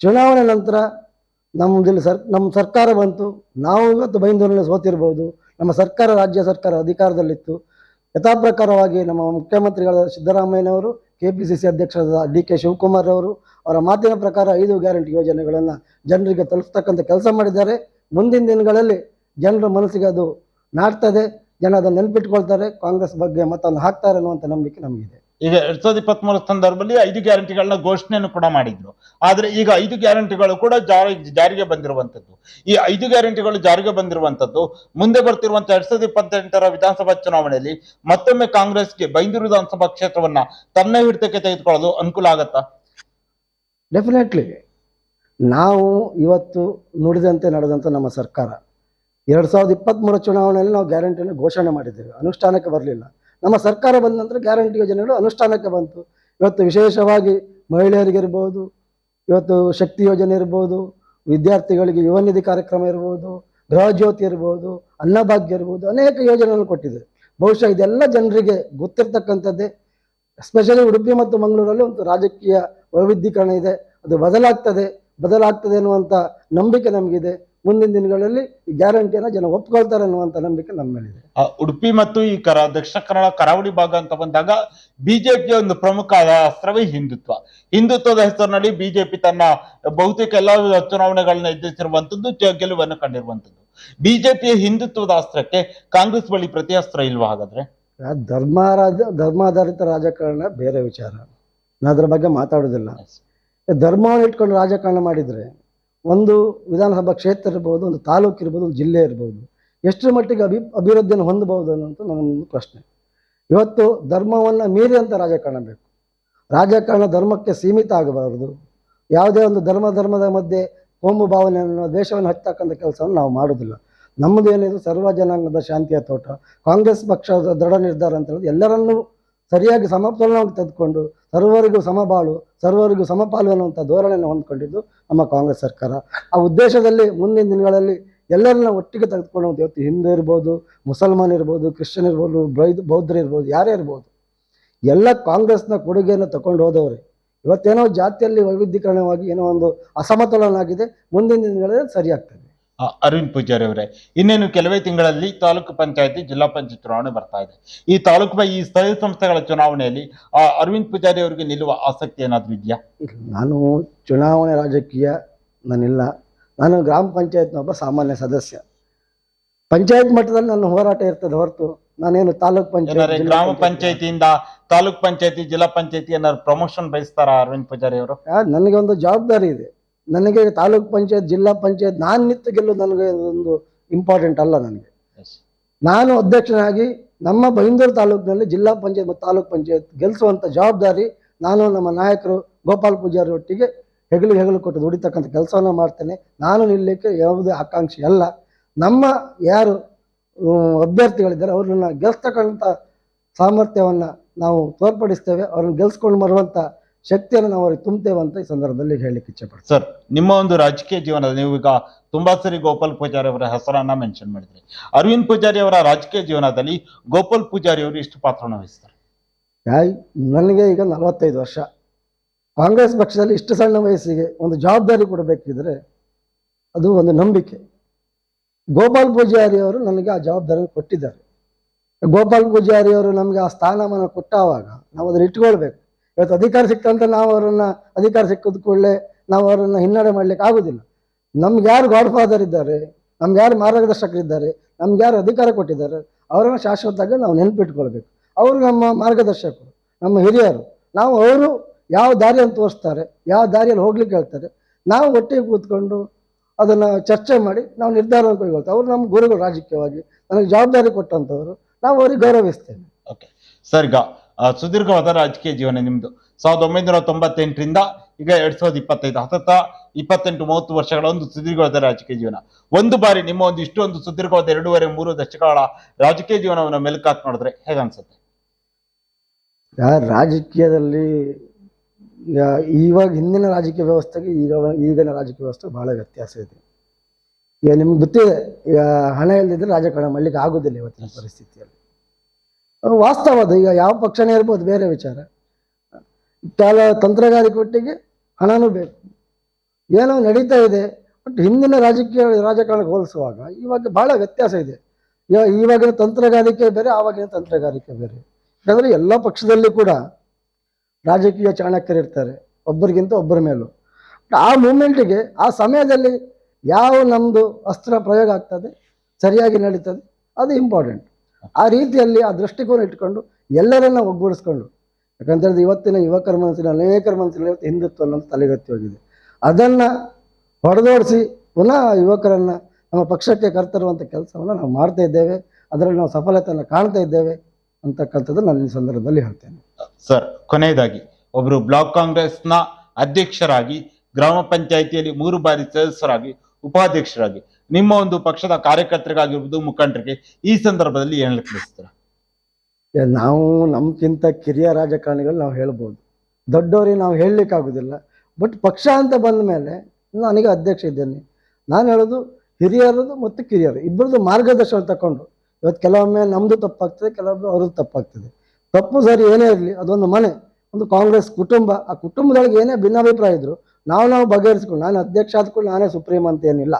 ಚುನಾವಣೆ ನಂತರ ನಮ್ಮದಿಲ್ಲಿ ಸರ್, ನಮ್ಮ ಸರ್ಕಾರ ಬಂತು, ನಾವು ಇವತ್ತು ಬೈಂದೂರಿನಲ್ಲಿ ಸೋತಿರ್ಬೋದು, ನಮ್ಮ ಸರ್ಕಾರ, ರಾಜ್ಯ ಸರ್ಕಾರ ಅಧಿಕಾರದಲ್ಲಿತ್ತು. ಯಥಾಪ್ರಕಾರವಾಗಿ ನಮ್ಮ ಮುಖ್ಯಮಂತ್ರಿಗಳಾದ ಸಿದ್ದರಾಮಯ್ಯನವರು ಕೆ ಪಿ ಸಿ ಸಿ ಅಧ್ಯಕ್ಷರಾದ ಡಿ ಕೆ ಶಿವಕುಮಾರ್ ಅವರು ಅವರ ಮಾತಿನ ಪ್ರಕಾರ ಐದು ಗ್ಯಾರಂಟಿ ಯೋಜನೆಗಳನ್ನು ಜನರಿಗೆ ತಲುಪಿಸ್ತಕ್ಕಂಥ ಕೆಲಸ ಮಾಡಿದ್ದಾರೆ. ಮುಂದಿನ ದಿನಗಳಲ್ಲಿ ಜನರ ಮನಸ್ಸಿಗೆ ಅದು ನಾಡ್ತದೆ ಜನ ಅದನ್ನು ನೆನ್ಪಿಟ್ಕೊಳ್ತಾರೆ ಕಾಂಗ್ರೆಸ್ ಬಗ್ಗೆ ಮತವನ್ನು ಹಾಕ್ತಾರೆ ಅನ್ನುವಂತ ನಂಬಿಕೆ ನಮಗಿದೆ. ಈಗ ಎರಡ್ ಸಾವಿರದ ಇಪ್ಪತ್ತ್ ಮೂರ ಸಂದರ್ಭದಲ್ಲಿ ಐದು ಗ್ಯಾರಂಟಿಗಳನ್ನ ಘೋಷಣೆಯನ್ನು ಕೂಡ ಮಾಡಿದ್ರು. ಆದ್ರೆ ಈಗ ಐದು ಗ್ಯಾರಂಟಿಗಳು ಕೂಡ ಜಾರಿ ಜಾರಿಗೆ ಬಂದಿರುವಂತದ್ದು ಈ ಐದು ಗ್ಯಾರಂಟಿಗಳು ಜಾರಿಗೆ ಬಂದಿರುವಂತದ್ದು ಮುಂದೆ ಬರ್ತಿರುವಂತ ಎರಡ್ ಸಾವಿರದ ಇಪ್ಪತ್ತೆಂಟರ ವಿಧಾನಸಭಾ ಚುನಾವಣೆಯಲ್ಲಿ ಮತ್ತೊಮ್ಮೆ ಕಾಂಗ್ರೆಸ್ಗೆ ಬೈಂದೂರು ವಿಧಾನಸಭಾ ಕ್ಷೇತ್ರವನ್ನ ತನ್ನ ಹಿಡಿತಕ್ಕೆ ತೆಗೆದುಕೊಳ್ಳಲು ಅನುಕೂಲ ಆಗತ್ತಾ? ಡೆಫಿನೆಟ್ಲಿ ನಾವು ಇವತ್ತು ನುಡಿದಂತೆ ನಡೆದಂಥ ನಮ್ಮ ಸರ್ಕಾರ. ಎರಡು ಸಾವಿರದ ಇಪ್ಪತ್ತ್ಮೂರ ಚುನಾವಣೆಯಲ್ಲಿ ನಾವು ಗ್ಯಾರಂಟಿಯನ್ನು ಘೋಷಣೆ ಮಾಡಿದ್ದೇವೆ. ಅನುಷ್ಠಾನಕ್ಕೆ ಬರಲಿಲ್ಲ. ನಮ್ಮ ಸರ್ಕಾರ ಬಂದ ನಂತರ ಗ್ಯಾರಂಟಿ ಯೋಜನೆಗಳು ಅನುಷ್ಠಾನಕ್ಕೆ ಬಂತು. ಇವತ್ತು ವಿಶೇಷವಾಗಿ ಮಹಿಳೆಯರಿಗಿರ್ಬೋದು ಇವತ್ತು ಶಕ್ತಿ ಯೋಜನೆ ಇರ್ಬೋದು, ವಿದ್ಯಾರ್ಥಿಗಳಿಗೆ ಯುವ ನಿಧಿ ಕಾರ್ಯಕ್ರಮ ಇರ್ಬೋದು ಗೃಹಜ್ಯೋತಿ ಇರ್ಬೋದು, ಅನ್ನಭಾಗ್ಯ ಇರ್ಬೋದು, ಅನೇಕ ಯೋಜನೆಗಳನ್ನು ಕೊಟ್ಟಿದೆ. ಬಹುಶಃ ಇದೆಲ್ಲ ಜನರಿಗೆ ಗೊತ್ತಿರ್ತಕ್ಕಂಥದ್ದೇ. ಎಸ್ಪೆಷಲಿ ಉಡುಪಿ ಮತ್ತು ಮಂಗಳೂರಲ್ಲಿ ಒಂದು ರಾಜಕೀಯ ವೈವಿಧ್ಯೀಕರಣ ಇದೆ. ಅದು ಬದಲಾಗ್ತದೆ. ಬದಲಾಗ್ತದೆ ಅನ್ನುವಂಥ ನಂಬಿಕೆ ನಮಗಿದೆ. ಮುಂದಿನ ದಿನಗಳಲ್ಲಿ ಈ ಗ್ಯಾರಂಟಿಯನ್ನು ಜನ ಒಪ್ಕೊಳ್ತಾರೆ ಅನ್ನುವಂಥ ನಂಬಿಕೆ ನಮ್ಮ ಮೇಲಿದೆ ಉಡುಪಿ ಮತ್ತು ಈ ಕರ ದಕ್ಷಿಣ ಕನ್ನಡ ಕರಾವಳಿ ಭಾಗ ಅಂತ ಬಂದಾಗ ಬಿಜೆಪಿಯ ಒಂದು ಪ್ರಮುಖ ಅಸ್ತ್ರವೇ ಹಿಂದುತ್ವ. ಹಿಂದುತ್ವದ ಹೆಸರಿನಲ್ಲಿ ಬಿಜೆಪಿ ತನ್ನ ಬಹುತೇಕ ಎಲ್ಲಾ ಚುನಾವಣೆಗಳನ್ನ ಎದುರಿಸಿರುವಂತದ್ದು ಗೆಲುವನ್ನು ಕಂಡಿರುವಂತದ್ದು. ಬಿಜೆಪಿಯ ಹಿಂದುತ್ವದ ಅಸ್ತ್ರಕ್ಕೆ ಕಾಂಗ್ರೆಸ್ ಬಳಿ ಪ್ರತಿ ಅಸ್ತ್ರ ಇಲ್ವಾ ಹಾಗಾದ್ರೆ? ಧರ್ಮ ರಾಜ ಧರ್ಮಾಧಾರಿತ ರಾಜಕಾರಣ ಬೇರೆ ವಿಚಾರ. ನಾನು ಅದ್ರ ಬಗ್ಗೆ ಮಾತಾಡೋದಿಲ್ಲ. ಧರ್ಮವನ್ನು ಇಟ್ಕೊಂಡು ರಾಜಕಾರಣ ಮಾಡಿದರೆ ಒಂದು ವಿಧಾನಸಭಾ ಕ್ಷೇತ್ರ ಇರ್ಬೋದು, ಒಂದು ತಾಲೂಕು ಇರ್ಬೋದು, ಒಂದು ಜಿಲ್ಲೆ ಇರ್ಬೋದು, ಎಷ್ಟರ ಮಟ್ಟಿಗೆ ಅಭಿ, ಅಭಿವೃದ್ಧಿಯನ್ನು ಹೊಂದಬಹುದು ಅನ್ನೋಂಥ ನನ್ನೊಂದು ಪ್ರಶ್ನೆ. ಇವತ್ತು ಧರ್ಮವನ್ನು ಮೀರಿದಂಥ ರಾಜಕಾರಣ ಬೇಕು. ರಾಜಕಾರಣ ಧರ್ಮಕ್ಕೆ ಸೀಮಿತ ಆಗಬಾರದು. ಯಾವುದೇ ಒಂದು ಧರ್ಮ, ಧರ್ಮದ ಮಧ್ಯೆ ಕೋಮು ಭಾವನೆಯನ್ನು ದೇಶವನ್ನು ಹಚ್ಚತಕ್ಕಂಥ ಕೆಲಸವನ್ನು ನಾವು ಮಾಡೋದಿಲ್ಲ ನಮ್ಮದು ಏನಿದೆ ಸರ್ವ ಜನಾಂಗದ ಶಾಂತಿಯ ತೋಟ. ಕಾಂಗ್ರೆಸ್ ಪಕ್ಷದ ದೃಢ ನಿರ್ಧಾರ ಅಂತ ಹೇಳೋದು ಎಲ್ಲರನ್ನೂ ಸರಿಯಾಗಿ ಸಮತೋಲನವಾಗಿ ತೆಗೆದುಕೊಂಡು ಸರ್ವರಿಗೂ ಸಮಬಾಳು, ಸರ್ವರಿಗೂ ಸಮಪಾಲು ಅನ್ನುವಂಥ ಧೋರಣೆಯನ್ನು ಹೊಂದ್ಕೊಂಡಿದ್ದು ನಮ್ಮ ಕಾಂಗ್ರೆಸ್ ಸರ್ಕಾರ. ಆ ಉದ್ದೇಶದಲ್ಲಿ ಮುಂದಿನ ದಿನಗಳಲ್ಲಿ ಎಲ್ಲರನ್ನ ಒಟ್ಟಿಗೆ ತೆಗೆದುಕೊಂಡು. ಇವತ್ತು ಹಿಂದೂ ಇರ್ಬೋದು, ಮುಸಲ್ಮಾನ್ ಇರ್ಬೋದು, ಕ್ರಿಶ್ಚಿಯನ್ ಇರ್ಬೋದು, ಬೈದ್, ಬೌದ್ಧರು ಇರ್ಬೋದು, ಯಾರೇ ಇರ್ಬೋದು. ಎಲ್ಲ ಕಾಂಗ್ರೆಸ್ನ ಕೊಡುಗೆಯನ್ನು ತಗೊಂಡು ಹೋದವ್ರೆ. ಇವತ್ತೇನೋ ಜಾತಿಯಲ್ಲಿ ವೈವಿಧ್ಯೀಕರಣವಾಗಿ ಏನೋ ಒಂದು ಅಸಮತೋಲನ ಆಗಿದೆ. ಮುಂದಿನ ದಿನಗಳಲ್ಲಿ ಸರಿಯಾಗ್ತದೆ. ಅರವಿಂದ್ ಪೂಜಾರಿ ಅವರೇ. ಇನ್ನೇನು ಕೆಲವೇ ತಿಂಗಳಲ್ಲಿ ತಾಲೂಕು ಪಂಚಾಯತಿ ಜಿಲ್ಲಾ ಪಂಚಾಯತ್ ಚುನಾವಣೆ ಬರ್ತಾ ಇದೆ. ಈ ತಾಲೂಕು ಈ ಸ್ಥಳೀಯ ಸಂಸ್ಥೆಗಳ ಚುನಾವಣೆಯಲ್ಲಿ ಆ, ಅರವಿಂದ್ ಪೂಜಾರಿ ಅವರಿಗೆ ನಿಲ್ಲುವ ಆಸಕ್ತಿ ಏನಾದರೂ ಇದೆಯಾ? ನಾನು ಚುನಾವಣೆ ರಾಜಕೀಯ ನಾನಿಲ್ಲ ನಾನು ಗ್ರಾಮ ಪಂಚಾಯತ್ನ ಒಬ್ಬ ಸಾಮಾನ್ಯ ಸದಸ್ಯ. ಪಂಚಾಯತ್ ಮಟ್ಟದಲ್ಲಿ ನನ್ನ ಹೋರಾಟ ಇರ್ತದೆ ಹೊರತು ನಾನೇನು ತಾಲೂಕ್ ಪಂಚಾಯತ್ ಗ್ರಾಮ ಪಂಚಾಯತಿಯಿಂದ ತಾಲೂಕ್ ಪಂಚಾಯತಿ ಜಿಲ್ಲಾ ಪಂಚಾಯತಿ ಏನಾದ್ರು ಪ್ರಮೋಷನ್ ಬಯಸ್ತಾರ ಅರವಿಂದ್ ಪೂಜಾರಿ ಅವರು? ನನಗೆ ಒಂದು ಜವಾಬ್ದಾರಿ ಇದೆ. ನನಗೆ ತಾಲೂಕ್ ಪಂಚಾಯತ್ ಜಿಲ್ಲಾ ಪಂಚಾಯತ್ ನಾನು ನಿಂತು ಗೆಲ್ಲೋದು ನನಗೆ ಒಂದು ಇಂಪಾರ್ಟೆಂಟ್ ಅಲ್ಲ ನನಗೆ. ನಾನು ಅಧ್ಯಕ್ಷನಾಗಿ ನಮ್ಮ ಬೈಂದೂರು ತಾಲೂಕಿನಲ್ಲಿ ಜಿಲ್ಲಾ ಪಂಚಾಯತ್ ಮತ್ತು ತಾಲೂಕ್ ಪಂಚಾಯತ್ ಗೆಲ್ಲಿಸುವಂಥ ಜವಾಬ್ದಾರಿ ನಾನು ನಮ್ಮ ನಾಯಕರು ಗೋಪಾಲ್ ಪೂಜಾರಿ ಒಟ್ಟಿಗೆ ಹೆಗಲು ಹೆಗಲು ಕೊಟ್ಟು ದುಡಿತಕ್ಕಂಥ ಕೆಲಸವನ್ನು ಮಾಡ್ತೇನೆ. ನಾನು ನಿಲ್ಲಕ್ಕೆ ಯಾವುದೇ ಆಕಾಂಕ್ಷೆ ಅಲ್ಲ. ನಮ್ಮ ಯಾರು ಅಭ್ಯರ್ಥಿಗಳಿದ್ದಾರೆ ಅವ್ರನ್ನ ಗೆಲ್ಸ್ತಕ್ಕಂಥ ಸಾಮರ್ಥ್ಯವನ್ನು ನಾವು ತೋರ್ಪಡಿಸ್ತೇವೆ. ಅವ್ರನ್ನ ಗೆಲ್ಸ್ಕೊಂಡು ಬರುವಂಥ ಶಕ್ತಿಯನ್ನು ನಾವು ಅವ್ರಿಗೆ ತುಂಬ್ತೇವೆ ಅಂತ ಈ ಸಂದರ್ಭದಲ್ಲಿ ಹೇಳಲಿಕ್ಕೆ ಇಚ್ಛೆಪಡ್ತೇನೆ. ಸರ್ ನಿಮ್ಮ ಒಂದು ರಾಜಕೀಯ ಜೀವನದ ನೀವು ಈಗ ತುಂಬಾ ಸರಿ ಗೋಪಾಲ್ ಪೂಜಾರಿ ಅವರ ಹೆಸರನ್ನ ಮೆನ್ಷನ್ ಮಾಡಿದ್ರಿ. ಅರವಿಂದ್ ಪೂಜಾರಿ ಅವರ ರಾಜಕೀಯ ಜೀವನದಲ್ಲಿ ಗೋಪಾಲ್ ಪೂಜಾರಿ ಅವರು ಇಷ್ಟು ಪಾತ್ರವನ್ನು ವಹಿಸ್ತಾರೆ? ಯಾಯ್ ನನಗೆ ಈಗ ನಲವತ್ತೈದು ವರ್ಷ. ಕಾಂಗ್ರೆಸ್ ಪಕ್ಷದಲ್ಲಿ ಇಷ್ಟು ಸಣ್ಣ ವಯಸ್ಸಿಗೆ ಒಂದು ಜವಾಬ್ದಾರಿ ಕೊಡಬೇಕಿದ್ರೆ ಅದು ಒಂದು ನಂಬಿಕೆ. ಗೋಪಾಲ್ ಪೂಜಾರಿ ಅವರು ನನಗೆ ಆ ಜವಾಬ್ದಾರಿ ಕೊಟ್ಟಿದ್ದಾರೆ. ಗೋಪಾಲ್ ಪೂಜಾರಿ ಅವರು ನಮಗೆ ಆ ಸ್ಥಾನಮಾನ ಕೊಟ್ಟಾವಾಗ ನಾವು ಅದನ್ನು ಇಟ್ಕೊಳ್ಬೇಕು. ಇವತ್ತು ಅಧಿಕಾರ ಸಿಕ್ತಂತ ನಾವು ಅವರನ್ನ ಅಧಿಕಾರ ಸಿಕ್ಕಿದ ಕೂಡಲೇ ನಾವು ಅವರನ್ನು ಹಿನ್ನಡೆ ಮಾಡ್ಲಿಕ್ಕೆ ಆಗುದಿಲ್ಲ. ನಮ್ಗೆ ಯಾರು ಗಾಡ್ ಫಾದರ್ ಇದ್ದಾರೆ, ನಮ್ಗೆ ಯಾರು ಮಾರ್ಗದರ್ಶಕರಿದ್ದಾರೆ, ನಮ್ಗೆ ಯಾರು ಅಧಿಕಾರ ಕೊಟ್ಟಿದ್ದಾರೆ, ಅವರನ್ನು ಶಾಶ್ವತವಾಗಿ ನಾವು ನೆನಪಿಟ್ಕೊಳ್ಬೇಕು. ಅವರು ನಮ್ಮ ಮಾರ್ಗದರ್ಶಕರು, ನಮ್ಮ ಹಿರಿಯರು. ನಾವು ಅವರು ಯಾವ ದಾರಿಯನ್ನು ತೋರಿಸ್ತಾರೆ, ಯಾವ ದಾರಿಯಲ್ಲಿ ಹೋಗ್ಲಿಕ್ಕೆ ಹೇಳ್ತಾರೆ, ನಾವು ಒಟ್ಟಿಗೆ ಕೂತ್ಕೊಂಡು ಅದನ್ನ ಚರ್ಚೆ ಮಾಡಿ ನಾವು ನಿರ್ಧಾರವನ್ನು ಕೈಗೊಳ್ತೇವೆ. ಅವರು ನಮ್ಮ ಗುರುಗಳು ರಾಜಕೀಯವಾಗಿ, ನನಗೆ ಜವಾಬ್ದಾರಿ ಕೊಟ್ಟಂತವರು ನಾವು ಅವರಿಗೆ ಗೌರವಿಸ್ತೇವೆ. ಓಕೆ ಸರ್ ಸುದೀರ್ಘವಾದ ರಾಜಕೀಯ ಜೀವನ ನಿಮ್ದು. ಸಾವಿರದ ಒಂಬೈನೂರ ತೊಂಬತ್ತೆಂಟರಿಂದ ಈಗ ಎರಡ್ ಸಾವಿರದ ಇಪ್ಪತ್ತೈದು ಹತ್ತತ್ತ ಇಪ್ಪತ್ತೆಂಟು ಮೂವತ್ತು ವರ್ಷಗಳ ಒಂದು ಸುದೀರ್ಘವಾದ ರಾಜಕೀಯ ಜೀವನ. ಒಂದು ಬಾರಿ ನಿಮ್ಮ ಒಂದು ಇಷ್ಟೊಂದು ಸುದೀರ್ಘವಾದ ಎರಡೂವರೆ ಮೂರು ದಶಕಗಳ ರಾಜಕೀಯ ಜೀವನವನ್ನು ಮೆಲುಕಾಕ್ ನೋಡಿದ್ರೆ ಹೇಗನ್ಸುತ್ತೆ ರಾಜಕೀಯದಲ್ಲಿ ಇವಾಗ ಹಿಂದಿನ ರಾಜಕೀಯ ವ್ಯವಸ್ಥೆಗೆ ಈಗ ಈಗಿನ ರಾಜಕೀಯ ವ್ಯವಸ್ಥೆ ಬಹಳ ವ್ಯತ್ಯಾಸ ಇದೆ. ಈಗ ನಿಮ್ಗೆ ಗೊತ್ತಿದೆ ಈಗ ಹಣ ಇಲ್ಲದಿದ್ರೆ ರಾಜಕಾರಣ ಮಾಡ್ಲಿಕ್ಕೆ ಆಗೋದಿಲ್ಲ ಇವತ್ತಿನ ಪರಿಸ್ಥಿತಿಯಲ್ಲಿ. ವಾಸ್ತವ ಅದು ಈಗ ಯಾವ ಪಕ್ಷನೇ ಇರ್ಬೋದು, ಬೇರೆ ವಿಚಾರ. ತಾಲ ತಂತ್ರಗಾರಿಕೆ ಒಟ್ಟಿಗೆ ಹಣನೂ ಬೇಕು. ಏನೋ ನಡೀತಾ ಇದೆ ಬಟ್ ಹಿಂದಿನ ರಾಜಕೀಯ ರಾಜಕಾರಣಕ್ಕೆ ಹೋಲಿಸುವಾಗ ಇವಾಗ ಬಹಳ ವ್ಯತ್ಯಾಸ ಇದೆ. ಇವ- ಇವಾಗಿನ ತಂತ್ರಗಾರಿಕೆ ಬೇರೆ, ಆವಾಗಿನ ತಂತ್ರಗಾರಿಕೆ ಬೇರೆ. ಯಾಕಂದರೆ ಎಲ್ಲ ಪಕ್ಷದಲ್ಲಿ ಕೂಡ ರಾಜಕೀಯ ಚಾಣಕ್ಯರಿರ್ತಾರೆ ಒಬ್ಬರಿಗಿಂತ ಒಬ್ಬರ ಮೇಲೂ. ಬಟ್ ಆ ಮೂಮೆಂಟಿಗೆ, ಆ ಸಮಯದಲ್ಲಿ ಯಾವ ನಮ್ಮದು ಅಸ್ತ್ರ ಪ್ರಯೋಗ ಆಗ್ತದೆ, ಸರಿಯಾಗಿ ನಡೀತದೆ, ಅದು ಇಂಪಾರ್ಟೆಂಟ್ ಆ ರೀತಿಯಲ್ಲಿ ಆ ದೃಷ್ಟಿಕೋನ ಇಟ್ಕೊಂಡು ಎಲ್ಲರನ್ನ ಒಗ್ಗೂಡಿಸ್ಕೊಂಡು. ಯಾಕಂತೇಳಿದ್ರೆ ಇವತ್ತಿನ ಯುವಕರ ಮನಸ್ಸಿನ ಅನೇಕರ ಮನಸ್ಸಿನಲ್ಲಿ ಇವತ್ತು ಹಿಂದುತ್ವ ಅನ್ನೋದು ತಲೆಗತ್ತಿ ಹೋಗಿದೆ ಅದನ್ನ ಹೊಡೆದೋಡಿಸಿ ಪುನಃ ಯುವಕರನ್ನ ನಮ್ಮ ಪಕ್ಷಕ್ಕೆ ಕರ್ತರುವಂಥ ಕೆಲಸವನ್ನು ನಾವು ಮಾಡ್ತಾ ಇದ್ದೇವೆ. ಅದರಲ್ಲಿ ನಾವು ಸಫಲತೆಯನ್ನು ಕಾಣ್ತಾ ಇದ್ದೇವೆ ಅಂತಕ್ಕಂಥದ್ದು ನಾನು ಈ ಸಂದರ್ಭದಲ್ಲಿ ಹೇಳ್ತೇನೆ. ಸರ್, ಕೊನೆಯದಾಗಿ ಒಬ್ರು ಬ್ಲಾಕ್ ಕಾಂಗ್ರೆಸ್ನ ಅಧ್ಯಕ್ಷರಾಗಿ, ಗ್ರಾಮ ಪಂಚಾಯಿತಿಯಲ್ಲಿ ಮೂರು ಬಾರಿ ಸದಸ್ಯರಾಗಿ, ಉಪಾಧ್ಯಕ್ಷರಾಗಿ ನಿಮ್ಮ ಒಂದು ಪಕ್ಷದ ಕಾರ್ಯಕರ್ತರಿಗಾಗಿರ್ಬೋದು ಮುಖಂಡರಿಗೆ ಈ ಸಂದರ್ಭದಲ್ಲಿ ಏನ್ ತಿಳಿಸ್ತೀರಾ ಏ, ನಾವು ನಮ್ಗಿಂತ ಕಿರಿಯ ರಾಜಕಾರಣಿಗಳು ನಾವು ಹೇಳ್ಬೋದು. ದೊಡ್ಡವರಿಗೆ ನಾವು ಹೇಳಲಿಕ್ಕಾಗೋದಿಲ್ಲ. ಬಟ್ ಪಕ್ಷ ಅಂತ ಬಂದ ಮೇಲೆ ನನಗೆ ಅಧ್ಯಕ್ಷ ಇದ್ದೇನೆ. ನಾನು ಹೇಳೋದು ಹಿರಿಯರದು ಮತ್ತು ಕಿರಿಯರು. ಇಬ್ಬರದು ಮಾರ್ಗದರ್ಶನ ತಗೊಂಡು ಇವತ್ತು ಕೆಲವೊಮ್ಮೆ ನಮ್ಮದು ತಪ್ಪಾಗ್ತದೆ ಕೆಲವೊಮ್ಮೆ ಅವ್ರದ್ದು ತಪ್ಪಾಗ್ತದೆ. ತಪ್ಪು ಸರಿ ಏನೇ ಇರಲಿ ಅದೊಂದು ಮನೆ ಒಂದು ಕಾಂಗ್ರೆಸ್ ಕುಟುಂಬ ಆ ಕುಟುಂಬದೊಳಗೆ ಏನೇ ಭಿನ್ನಾಭಿಪ್ರಾಯ ಇದ್ರು ನಾವು ನಾವು ಬಗೆಹರಿಸ್ಕೊಂಡು ನಾನು ಅಧ್ಯಕ್ಷ ಆದ್ಕೊಂಡು ನಾನೇ ಸುಪ್ರೀಂ ಅಂತ ಏನಿಲ್ಲ.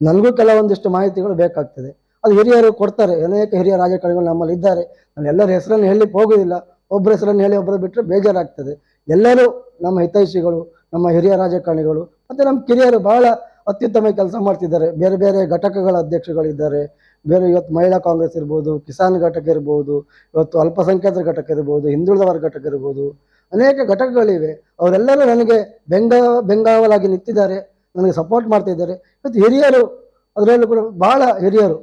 ನನಗೂ ಕೆಲವೊಂದಿಷ್ಟು ಮಾಹಿತಿಗಳು ಬೇಕಾಗ್ತದೆ. ಅದು ಹಿರಿಯರು ಕೊಡ್ತಾರೆ. ಅನೇಕ ಹಿರಿಯ ರಾಜಕಾರಣಿಗಳು ನಮ್ಮಲ್ಲಿ ಇದ್ದಾರೆ. ನಾನು ಎಲ್ಲರ ಹೆಸರನ್ನು ಹೇಳಿ ಹೋಗುದಿಲ್ಲ ಒಬ್ಬರ ಹೆಸರನ್ನು ಹೇಳಿ ಒಬ್ಬರು ಬಿಟ್ಟರೆ ಬೇಜಾರಾಗ್ತದೆ. ಎಲ್ಲರೂ ನಮ್ಮ ಹಿತೈಷಿಗಳು, ನಮ್ಮ ಹಿರಿಯ ರಾಜಕಾರಣಿಗಳು, ಮತ್ತು ನಮ್ಮ ಕಿರಿಯರು ಬಹಳ ಅತ್ಯುತ್ತಮ ಕೆಲಸ ಮಾಡ್ತಿದ್ದಾರೆ. ಬೇರೆ ಬೇರೆ ಘಟಕಗಳ ಅಧ್ಯಕ್ಷಗಳಿದ್ದಾರೆ. ಬೇರೆ ಇವತ್ತು ಮಹಿಳಾ ಕಾಂಗ್ರೆಸ್ ಇರ್ಬೋದು, ಕಿಸಾನ್ ಘಟಕ ಇರ್ಬೋದು, ಇವತ್ತು ಅಲ್ಪಸಂಖ್ಯಾತರ ಘಟಕ ಇರ್ಬೋದು, ಹಿಂದುಳಿದವರ ಘಟಕ ಇರ್ಬೋದು. ಅನೇಕ ಘಟಕಗಳಿವೆ. ಅವರೆಲ್ಲರೂ ನನಗೆ ಬೆಂಗ, ಬೆಂಗಾವಲಾಗಿ ನಿಂತಿದ್ದಾರೆ. ನನಗೆ ಸಪೋರ್ಟ್ ಮಾಡ್ತಾ ಇದ್ದಾರೆ. ಮತ್ತು ಹಿರಿಯರು, ಅದರಲ್ಲೂ ಕೂಡ ಭಾಳ ಹಿರಿಯರು.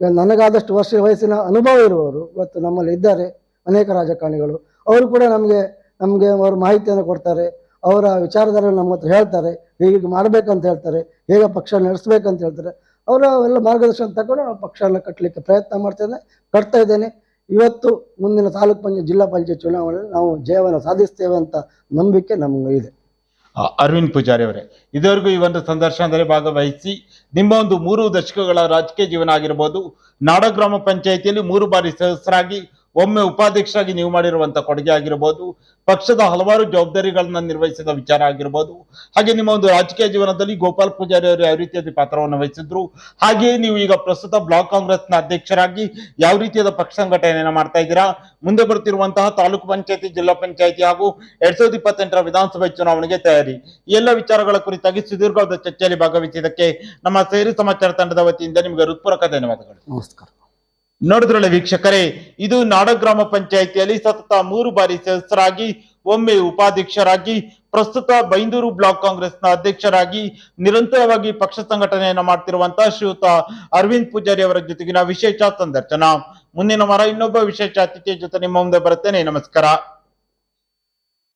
ನನಗಾದಷ್ಟು ವರ್ಷ ವಯಸ್ಸಿನ ಅನುಭವ ಇರುವವರು ಇವತ್ತು ನಮ್ಮಲ್ಲಿ ಇದ್ದಾರೆ, ಅನೇಕ ರಾಜಕಾರಣಿಗಳು. ಅವರು ಕೂಡ ನಮಗೆ ನಮಗೆ ಅವರು ಮಾಹಿತಿಯನ್ನು ಕೊಡ್ತಾರೆ. ಅವರ ವಿಚಾರಧಾರೆ ನಮ್ಮ ಹತ್ರ ಹೇಳ್ತಾರೆ. ಹೀಗೆ ಮಾಡಬೇಕಂತ ಹೇಳ್ತಾರೆ. ಹೇಗೆ ಪಕ್ಷ ನಡೆಸಬೇಕಂತ ಹೇಳ್ತಾರೆ. ಅವರ ಎಲ್ಲ ಮಾರ್ಗದರ್ಶನ ತಗೊಂಡು ನಾವು ಪಕ್ಷವನ್ನು ಕಟ್ಟಲಿಕ್ಕೆ ಪ್ರಯತ್ನ ಮಾಡ್ತೇನೆ ಕಟ್ತಾ ಇದ್ದೇನೆ. ಇವತ್ತು ಮುಂದಿನ ತಾಲೂಕು ಪಂಚಾಯತ್, ಜಿಲ್ಲಾ ಪಂಚಾಯತ್ ಚುನಾವಣೆಯಲ್ಲಿ ನಾವು ಜಯವನ್ನು ಸಾಧಿಸ್ತೇವೆ ಅಂತ ನಂಬಿಕೆ ನಮಗೆ ಇದೆ. ಅರವಿಂದ್ ಪೂಜಾರಿ ಅವರೇ. ಇದುವರೆಗೂ ಈ ಒಂದು ಸಂದರ್ಶನದಲ್ಲಿ ಭಾಗವಹಿಸಿ ನಿಮ್ಮ ಒಂದು ಮೂರು ದಶಕಗಳ ರಾಜಕೀಯ ಜೀವನ ಆಗಿರ್ಬೋದು ನಾಡ ಗ್ರಾಮ ಪಂಚಾಯಿತಿಯಲ್ಲಿ ಮೂರು ಬಾರಿ ಸದಸ್ಯರಾಗಿ ಒಮ್ಮೆ ಉಪಾಧ್ಯಕ್ಷರಾಗಿ ನೀವು ಮಾಡಿರುವಂತ ಕೊಡುಗೆ ಆಗಿರ್ಬೋದು, ಪಕ್ಷದ ಹಲವಾರು ಜವಾಬ್ದಾರಿಗಳನ್ನ ನಿರ್ವಹಿಸಿದ ವಿಚಾರ ಆಗಿರ್ಬೋದು, ಹಾಗೆ ನಿಮ್ಮ ಒಂದು ರಾಜಕೀಯ ಜೀವನದಲ್ಲಿ ಗೋಪಾಲ್ ಪೂಜಾರಿ ಅವರು ಯಾವ ರೀತಿಯಾದ ಪಾತ್ರವನ್ನು ವಹಿಸಿದ್ರು, ಹಾಗೆಯೇ ನೀವು ಈಗ ಪ್ರಸ್ತುತ ಬ್ಲಾಕ್ ಕಾಂಗ್ರೆಸ್ನ ಅಧ್ಯಕ್ಷರಾಗಿ ಯಾವ ರೀತಿಯಾದ ಪಕ್ಷ ಸಂಘಟನೆಯನ್ನ ಮಾಡ್ತಾ ಇದ್ದೀರಾ? ಮುಂದೆ ಬರುತ್ತಿರುವಂತಹ ತಾಲೂಕು ಪಂಚಾಯತಿ, ಜಿಲ್ಲಾ ಪಂಚಾಯತಿ ಹಾಗೂ ಎರಡ್ ಸಾವಿರದ ಇಪ್ಪತ್ತೆಂಟರ ವಿಧಾನಸಭೆ ಚುನಾವಣೆಗೆ ತಯಾರಿ. ಎಲ್ಲ ವಿಚಾರಗಳ ಕುರಿತಾಗಿ ಸುದೀರ್ಘವಾದ ಚರ್ಚೆಯಲ್ಲಿ ಭಾಗವಹಿಸಿದ್ದಕ್ಕೆ ನಮ್ಮ ಸೇರಿ ಸಮಾಚಾರ ತಂಡದ ವತಿಯಿಂದ ನಿಮಗೆ ಹೃತ್ಪೂರ್ವಕ ಧನ್ಯವಾದಗಳು. ನಮಸ್ಕಾರ. ನೋಡಿದ್ರಲ್ಲ ವೀಕ್ಷಕರೇ, ಇದು ನಾಡ ಗ್ರಾಮ ಪಂಚಾಯಿತಿಯಲ್ಲಿ ಸತತ ಮೂರು ಬಾರಿ ಸದಸ್ಯರಾಗಿ, ಒಮ್ಮೆ ಉಪಾಧ್ಯಕ್ಷರಾಗಿ, ಪ್ರಸ್ತುತ ಬೈಂದೂರು ಬ್ಲಾಕ್ ಕಾಂಗ್ರೆಸ್ನ ಅಧ್ಯಕ್ಷರಾಗಿ, ನಿರಂತರವಾಗಿ ಪಕ್ಷ ಸಂಘಟನೆಯನ್ನು ಮಾಡ್ತಿರುವಂತಹ ಶ್ರೀಯುತ ಅರವಿಂದ್ ಪೂಜಾರಿ ಅವರ ಜೊತೆಗಿನ ವಿಶೇಷ ಸಂದರ್ಶನ. ಮುಂದಿನ ವಾರ ಇನ್ನೊಬ್ಬ ವಿಶೇಷ ಅತಿಥಿಯ ಜೊತೆ ನಿಮ್ಮ ಮುಂದೆ ಬರುತ್ತೇನೆ. ನಮಸ್ಕಾರ.